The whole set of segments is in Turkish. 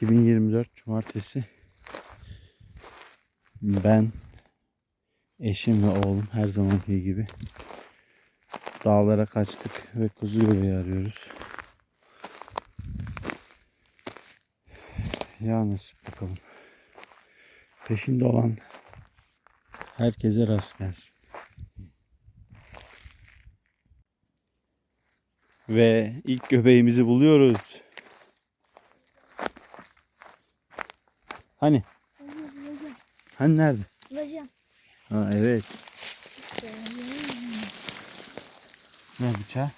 2024 Cumartesi. Ben, eşim ve oğlum her zamanki gibi dağlara kaçtık ve kuzu göbeği arıyoruz. Ya nasip bakalım. Peşinde olan herkese rast gelsin. Ve ilk göbeğimizi buluyoruz. Hani? Hani nerede? Bulacağım. Ha evet. Ne bıçağı?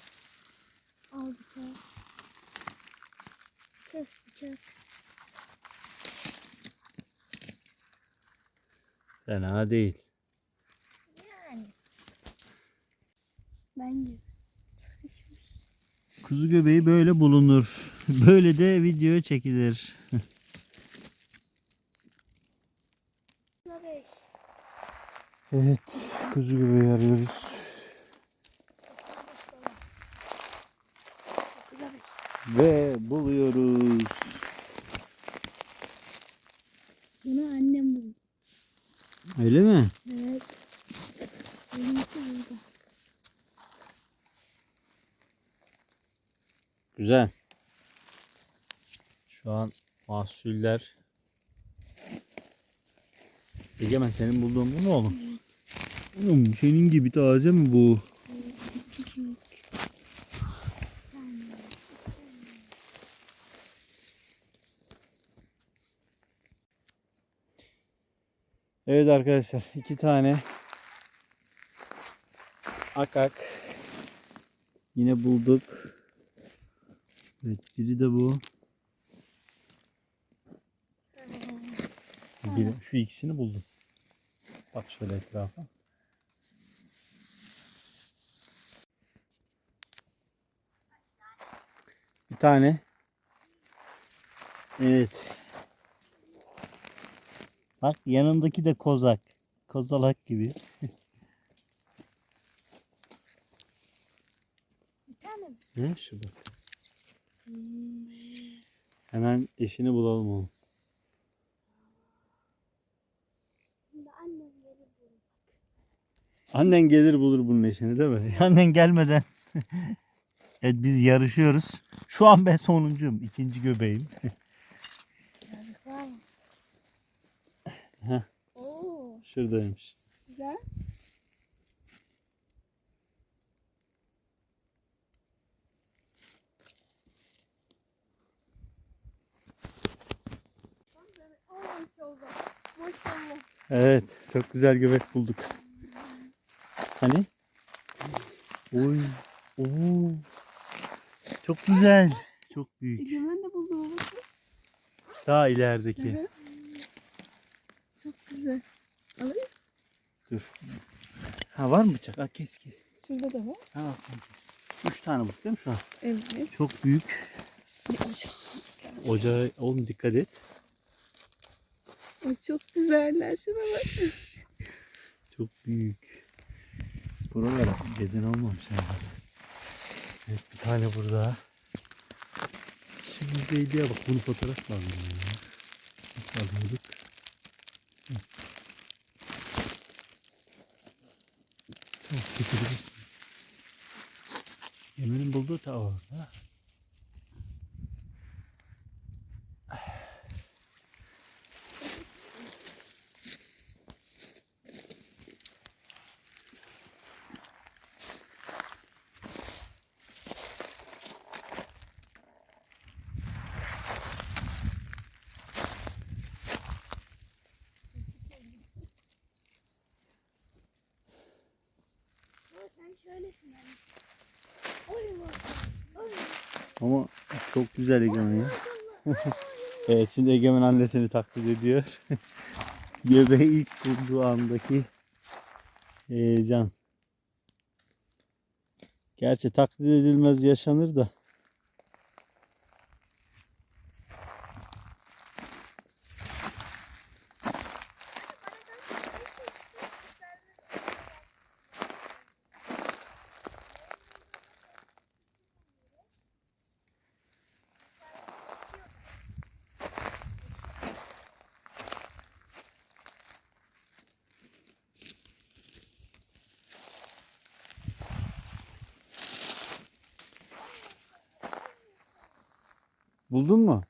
Al bıçağı. Kes bıçak. Fena değil. Yani. Bence. Kuzu göbeği böyle bulunur. Böyle de video çekilir. Evet, kuzu göbeği arıyoruz. Dokuz'a beş. Ve buluyoruz. Bunu annem buldu. Öyle mi? Evet. Benimki burada. Güzel. Şu an mahsuller. Egemen senin bulduğun bu mu oğlum? Senin gibi taze mi bu? Evet arkadaşlar iki tane akak yine bulduk. Evet biri de bu. Biri, şu ikisini buldum. Bak şöyle etrafa. Tane. Evet. Bak yanındaki de kozak. Kozalak gibi. Bir tane mi? Ne şu bak. Hemen eşini bulalım oğlum. Şimdi annem gelir bulur. Annen gelir bulur bunun eşini değil mi? Annen gelmeden. evet biz yarışıyoruz. Şu an ben sonuncuyum. ikinci göbeğim. Heh. Oo, Şuradaymış. güzel. Maşallah. Evet. Çok güzel göbek bulduk. Hani? Oy. Oo. Çok güzel. Çok büyük. Egemen de buldu babası. Daha ilerideki. Çok güzel. Alayım. Dur. Ha var mı bıçak? Ha kes kes. Şurada da var. Ha bak kes. Üç tane bulduk değil mi şu an? Evet. Çok büyük. Ocağa oğlum dikkat et. Ay çok güzeller. Şuna bak. Çok büyük. Buralara gezen olmamış herhalde. Evet bir tane burada. Şimdi Zeyli'ye bak bunu fotoğraf lazım ya. Nasıl alıyorduk? Çok getirebilirsin. Emin'in bulduğu ta orada. Yani. Oy. Oy. Ama çok güzel Egemen ya. evet şimdi Egemen annesini taklit ediyor. Göbeği ilk bulduğu andaki heyecan. Gerçi taklit edilmez yaşanır da. Buldun mu?